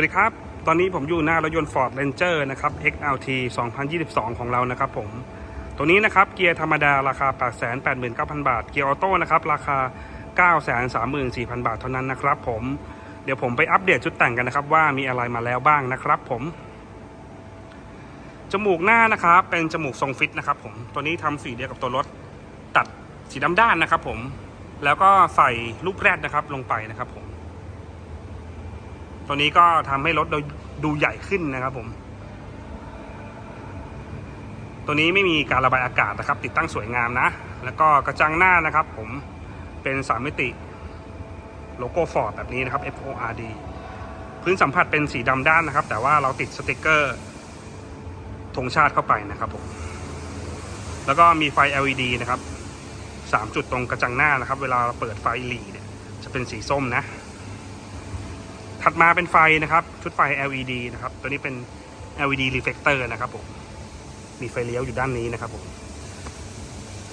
สวัสดีครับ ตอนนี้ผมอยู่หน้ารถยนต์ Ford Ranger นะครับ XLT 2022 ของเรานะครับผม ตัวนี้นะครับเกียร์ธรรมดาราคา 889,000 บาท เกียร์ออโต้นะครับราคา 934,000 บาทเท่านั้นนะครับผม เดี๋ยวผมไปอัปเดตชุดแต่งกันนะครับ ว่ามีอะไรมาแล้วบ้างนะครับผมจมูกหน้านะครับเป็นจมูกทรงฟิตนะครับผมตัวนี้ทำสีเดียวกับตัวรถตัดสีดำด้านนะครับผมแล้วก็ใส่ลูกแรดนะครับลงไปนะครับผม ตัวนี้ก็ทำให้รถดูใหญ่ขึ้นนะครับผม ตัวนี้ไม่มีการระบายอากาศนะครับ ติดตั้งสวยงามนะ แล้วก็กระจังหน้านะครับ ผมเป็นสามมิติโลโก้ฟอร์ดแบบนี้นะครับ F O R D พื้นสัมผัสเป็นสีดำด้านนะครับ แต่ว่าเราติดสติกเกอร์ธงชาติเข้าไปนะครับผมแล้วก็มีไฟ LED นะครับสามจุดตรงกระจังหน้านะครับ เวลาเราเปิดไฟหลีเนี่ยจะเป็นสีส้มนะ ถัดมาเป็นไฟนะครับ ชุดไฟ LED นะครับ ตัวนี้เป็น LED reflector นะครับผมมีไฟเลี้ยวอยู่ด้านนี้นะครับผม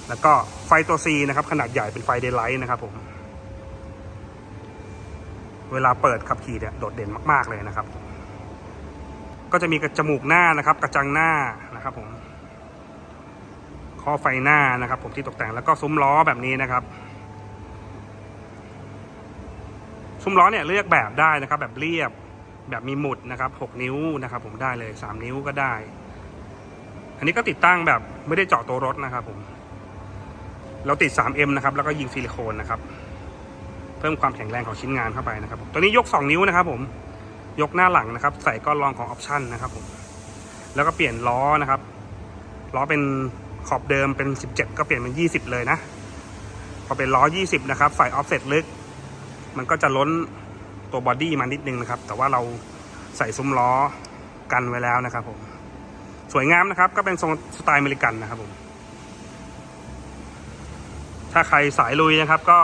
แล้วก็ไฟตัว C นะครับ ขนาดใหญ่เป็นไฟ daylight นะครับผมเวลาเปิดขับขี่เนี่ยโดดเด่นมาก ๆ เลยนะครับ ก็จะมีกระจมูกหน้านะครับ กระจังหน้านะครับผมข้อไฟหน้านะครับ ผมที่ตกแต่งแล้วก็ซุ้มล้อแบบนี้นะครับ ซุ้มล้อเนี่ยเลือกแบบได้นะครับ แบบเรียบแบบมีหมุดนะครับ 6 นิ้วนะครับ ผมได้เลย 3 นิ้วก็ได้ อันนี้ก็ติดตั้งแบบไม่ได้เจาะตัวรถนะครับ ผม เราติด 3M นะครับ แล้วก็ยิงซิลิโคนนะครับ เพิ่มความแข็งแรงของชิ้นงานเข้าไปนะครับผมตัวนี้ยก 2 นิ้วนะครับ ผม ยกหน้าหลังนะครับ ใส่ก้อนรองของออปชั่นนะครับ ผม แล้วก็เปลี่ยนล้อนะครับ ล้อเป็นขอบเดิมเป็น 17 ก็เปลี่ยนเป็น 20 เลยนะ พอเป็นล้อ 20 นะครับ ใส่ออฟเซ็ตลึก มันก็จะล้นตัวบอดี้มานิดนึงนะครับ แต่ว่าเราใส่ซุ้มล้อกันไว้แล้วนะครับผม สวยงามนะครับ ก็เป็นทรงสไตล์อเมริกันนะครับผม ถ้าใครสายลุยนะครับ ก็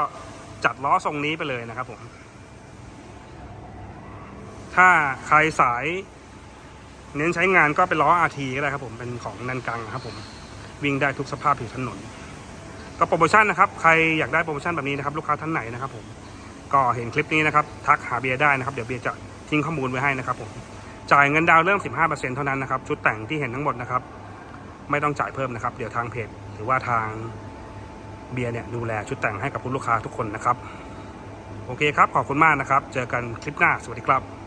จัดล้อทรงนี้ไปเลยนะครับผม ถ้าใครสาย เน้นใช้งานก็เป็นล้อ RT ก็ได้ครับผม เป็นของนันกังครับผม วิ่งได้ทุกสภาพผิวถนน ก็โปรโมชั่นนะครับ ใครอยากได้โปรโมชั่นแบบนี้นะครับ ลูกค้าท่านไหนนะครับผม ก็เห็นคลิปนี้นะครับทักหาเบียร์ได้นะครับเดี๋ยวเบียร์จะทิ้งข้อมูลไว้ให้นะครับผมจ่ายเงินดาวเริ่ม 15%เท่านั้นนะครับชุดแต่งที่เห็นทั้งหมดนะครับไม่ต้องจ่ายเพิ่มนะครับ เดี๋ยวทางเพจหรือว่าทางเบียร์เนี่ยดูแลชุดแต่งให้กับคุณลูกค้าทุกคนนะครับ โอเคครับ ขอบคุณมากนะครับ เจอกันคลิปหน้า สวัสดีครับ